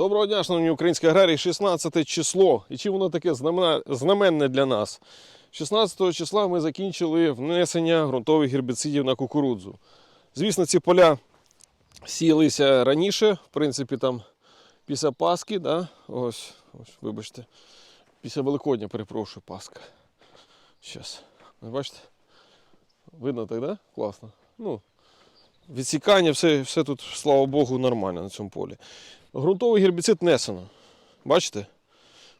Доброго дня, шановні українські аграрії, 16 число. І чим воно таке знаменне для нас? 16 числа ми закінчили внесення ґрунтових гербіцидів на кукурудзу. Звісно, ці поля сіялися раніше, в принципі, там після Пасхи, да? ось, ось, вибачте, після Великодня, перепрошую, Пасха. Щас. Ви бачите? Видно так, да? Класно. Ну, відсікання, все, все тут, слава Богу, нормально на цьому полі. Грунтовий гербіцид внесено. Бачите?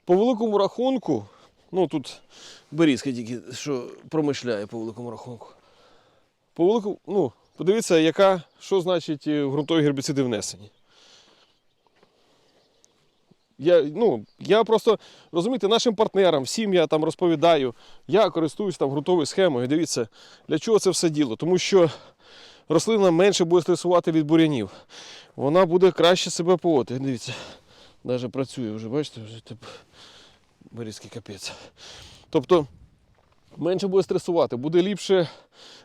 По великому рахунку, ну тут Берізка тільки що промишляє по великому рахунку. По великому, ну, подивіться, яка, що значить е, ґрунтові гербіциди внесені. Я, ну, я просто, розумієте, нашим партнерам, всім я там розповідаю, я користуюсь там ґрунтовою схемою. Дивіться, для чого це все діло? Тому що рослина менше буде стресувати від бурянів. Вона буде краще себе поводити. Дивіться, навіть працює вже, бачите, вже тип берізький капець. Тобто менше буде стресувати, буде ліпше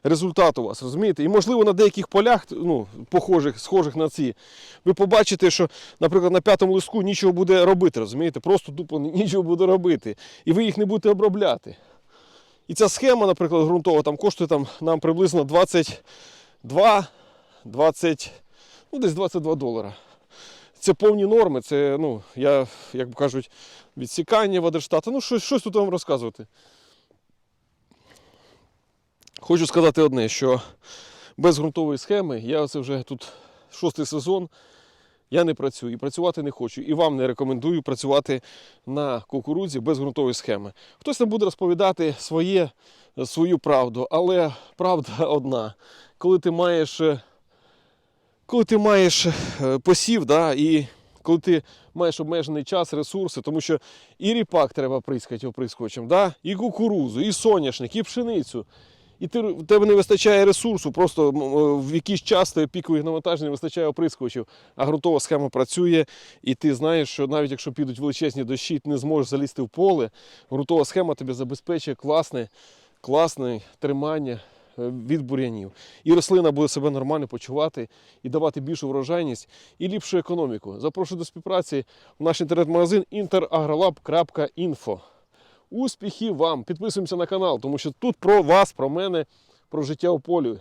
результат у вас, розумієте? І можливо на деяких полях, ну, похожих, схожих на ці, ви побачите, що, наприклад, на п'ятому листку нічого буде робити, розумієте? Просто тупо нічого буде робити. І ви їх не будете обробляти. І ця схема, наприклад, ґрунтова, там коштує там, нам приблизно 22, 20, ну, десь 22 долара. Це повні норми, це, ну, я, як кажуть, відсікання Вадерштата. Ну, щось, щось тут вам розказувати. Хочу сказати одне, що без ґрунтової схеми я це вже тут шостий сезон. Я не працюю і працювати не хочу. І вам не рекомендую працювати на кукурудзі без ґрунтової схеми. Хтось там буде розповідати своє, свою правду, але правда одна. Коли ти маєш, е, коли ти маєш е, посів, да, і коли ти маєш обмежений час, ресурси, тому що і ріпак треба прискати оприскувачем, да, і кукурузу, і соняшник, і пшеницю. І ти, в тебе не вистачає ресурсу, просто м, в якийсь час тебе пікових навантажень не вистачає оприскувачів, а ґрунтова схема працює, і ти знаєш, що навіть якщо підуть величезні дощі, ти не зможеш залізти в поле. Ґрунтова схема тобі забезпечує класне, класне тримання е, від бур'янів. І рослина буде себе нормально почувати і давати більшу врожайність і ліпшу економіку. Запрошую до співпраці в наш інтернет-магазин interagrolab.info. Успіхів вам! Підписуємося на канал, тому що тут про вас, про мене, про життя у полі.